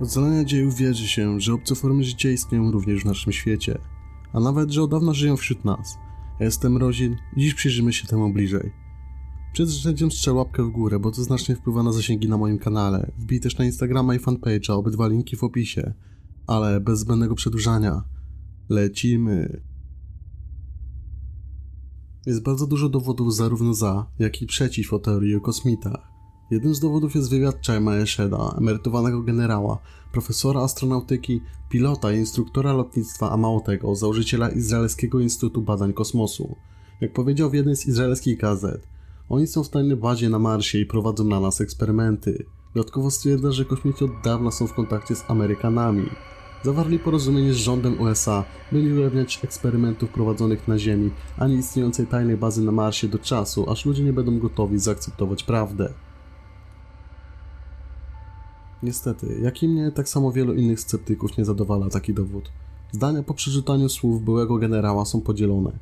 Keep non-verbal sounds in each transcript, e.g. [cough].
Od zalania dziejów wierzy się, że obce formy życia istnieją również w naszym świecie, a nawet, że od dawna żyją wśród nas. Ja jestem Rozin i dziś przyjrzymy się temu bliżej. Przed zaczęciem strzel łapkę w górę, bo to znacznie wpływa na zasięgi na moim kanale. Wbij też na Instagrama i fanpage'a, obydwa linki w opisie. Ale bez zbędnego przedłużania. Lecimy. Jest bardzo dużo dowodów zarówno za, jak i przeciw o teorii o kosmitach. Jednym z dowodów jest wywiad Chaima Esheda, emerytowanego generała, profesora astronautyki, pilota i instruktora lotnictwa, a mało tego, założyciela Izraelskiego Instytutu Badań Kosmosu. Jak powiedział w jednej z izraelskich gazet, oni są w tajnej bazie na Marsie i prowadzą na nas eksperymenty. Dodatkowo stwierdza, że kosmici od dawna są w kontakcie z Amerykanami. Zawarli porozumienie z rządem USA, by nie ujawniać eksperymentów prowadzonych na Ziemi, ani istniejącej tajnej bazy na Marsie do czasu, aż ludzie nie będą gotowi zaakceptować prawdę. Niestety, jak i mnie, tak samo wielu innych sceptyków nie zadowala taki dowód. Zdania po przeczytaniu słów byłego generała są podzielone.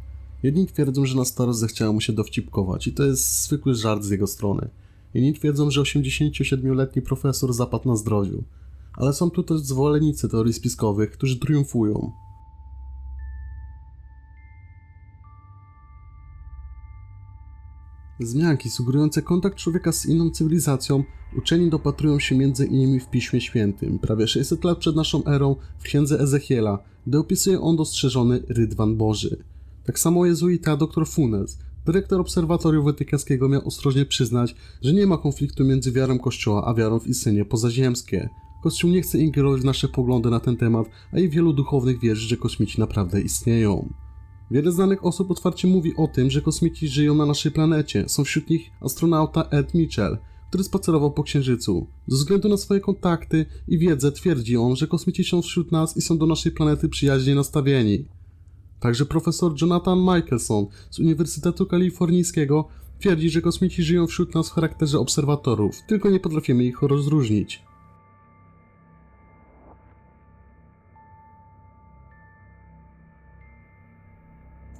Jedni twierdzą, że na starość zechciało mu się dowcipkować i to jest zwykły żart z jego strony. Inni twierdzą, że 87-letni profesor zapadł na zdrowiu. Ale są tu też zwolennicy teorii spiskowych, którzy triumfują. Wzmianki sugerujące kontakt człowieka z inną cywilizacją uczeni dopatrują się między innymi w Piśmie Świętym, prawie 600 lat przed naszą erą w księdze Ezechiela, gdy opisuje on dostrzeżony Rydwan Boży. Tak samo jezuita dr Funes, dyrektor Obserwatorium Watykańskiego miał ostrożnie przyznać, że nie ma konfliktu między wiarą Kościoła a wiarą w istnienie pozaziemskie. Kościół nie chce ingerować w nasze poglądy na ten temat, a i wielu duchownych wierzy, że kosmici naprawdę istnieją. Wiele znanych osób otwarcie mówi o tym, że kosmici żyją na naszej planecie. Są wśród nich astronauta Ed Mitchell, który spacerował po Księżycu. Ze względu na swoje kontakty i wiedzę twierdzi on, że kosmici są wśród nas i są do naszej planety przyjaźnie nastawieni. Także profesor Jonathan Michelson z Uniwersytetu Kalifornijskiego twierdzi, że kosmici żyją wśród nas w charakterze obserwatorów, tylko nie potrafimy ich rozróżnić.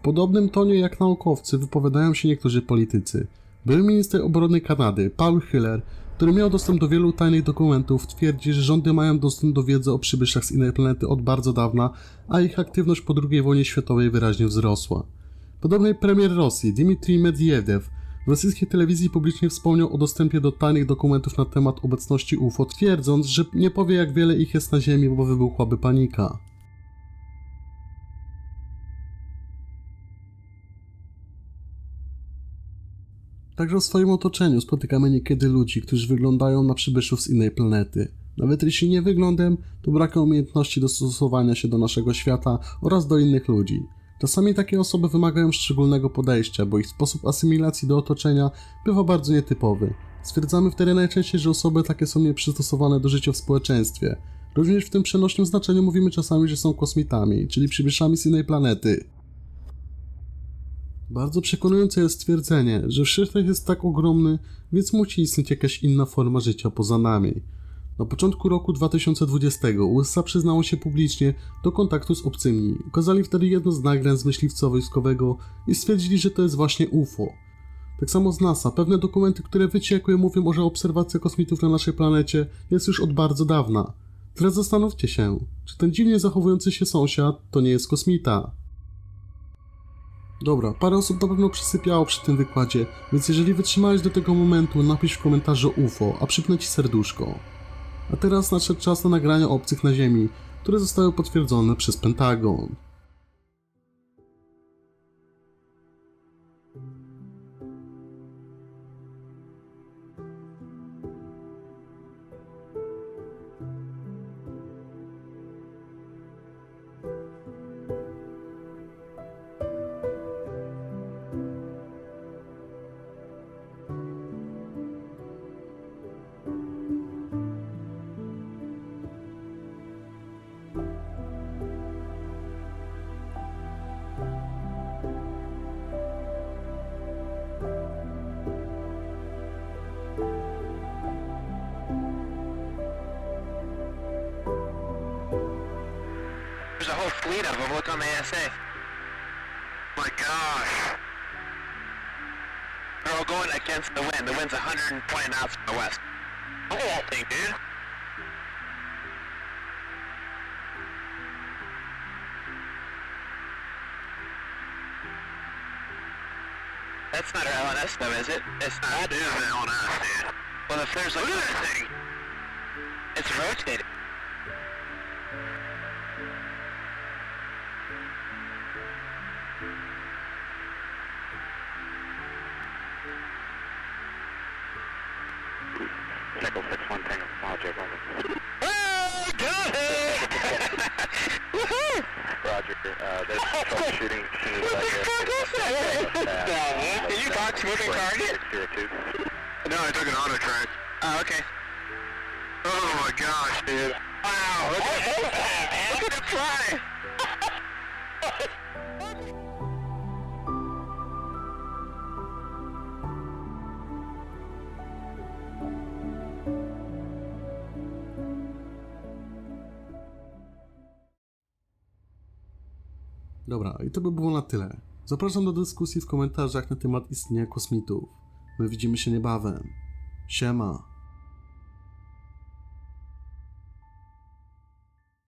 Podobnym tonie jak naukowcy wypowiadają się niektórzy politycy. Były minister obrony Kanady, Paul Hiller, który miał dostęp do wielu tajnych dokumentów, twierdzi, że rządy mają dostęp do wiedzy o przybyszach z innej planety od bardzo dawna, a ich aktywność po II wojnie światowej wyraźnie wzrosła. Podobnie premier Rosji, Dmitrij Medvedev, w rosyjskiej telewizji publicznie wspomniał o dostępie do tajnych dokumentów na temat obecności UFO, twierdząc, że nie powie jak wiele ich jest na Ziemi, bo wybuchłaby panika. Także w swoim otoczeniu spotykamy niekiedy ludzi, którzy wyglądają na przybyszów z innej planety. Nawet jeśli nie wyglądem, to brakiem umiejętności dostosowania się do naszego świata oraz do innych ludzi. Czasami takie osoby wymagają szczególnego podejścia, bo ich sposób asymilacji do otoczenia bywa bardzo nietypowy. Stwierdzamy wtedy najczęściej, że osoby takie są nieprzystosowane do życia w społeczeństwie. Również w tym przenośnym znaczeniu mówimy czasami, że są kosmitami, czyli przybyszami z innej planety. Bardzo przekonujące jest stwierdzenie, że wszechświat jest tak ogromny, więc musi istnieć jakaś inna forma życia poza nami. Na początku roku 2020 USA przyznało się publicznie do kontaktu z obcymi. Ukazali wtedy jedno z nagrań z myśliwca wojskowego i stwierdzili, że to jest właśnie UFO. Tak samo z NASA, pewne dokumenty, które wyciekły, mówią, że obserwacja kosmitów na naszej planecie jest już od bardzo dawna. Teraz zastanówcie się, czy ten dziwnie zachowujący się sąsiad to nie jest kosmita? Dobra, parę osób na pewno przysypiało przy tym wykładzie, więc jeżeli wytrzymałeś do tego momentu, napisz w komentarzu UFO, a przypnę ci serduszko. A teraz nadszedł czas na nagrania obcych na Ziemi, które zostały potwierdzone przez Pentagon. fleet of them. Look on the ASA. My gosh. They're all going against the wind. The wind's 120 knots from the west. Oh, at that thing, dude. That's not our LNS though, is it? It's not. That is an LNS, dude. Well, if there's like... Look at that thing! It's rotating. Nickel 6-1 Tango Logic, over. [laughs] Oh, got it! [laughs] Woohoo! Roger, uh, there's troubleshooting as soon as I get... Did [laughs] you box moving target? 602. No, I took an auto track. Oh, okay. Oh my gosh, dude. Wow, look at that, Look at it fly! Dobra, i to by było na tyle. Zapraszam do dyskusji w komentarzach na temat istnienia kosmitów. My widzimy się niebawem. Siema.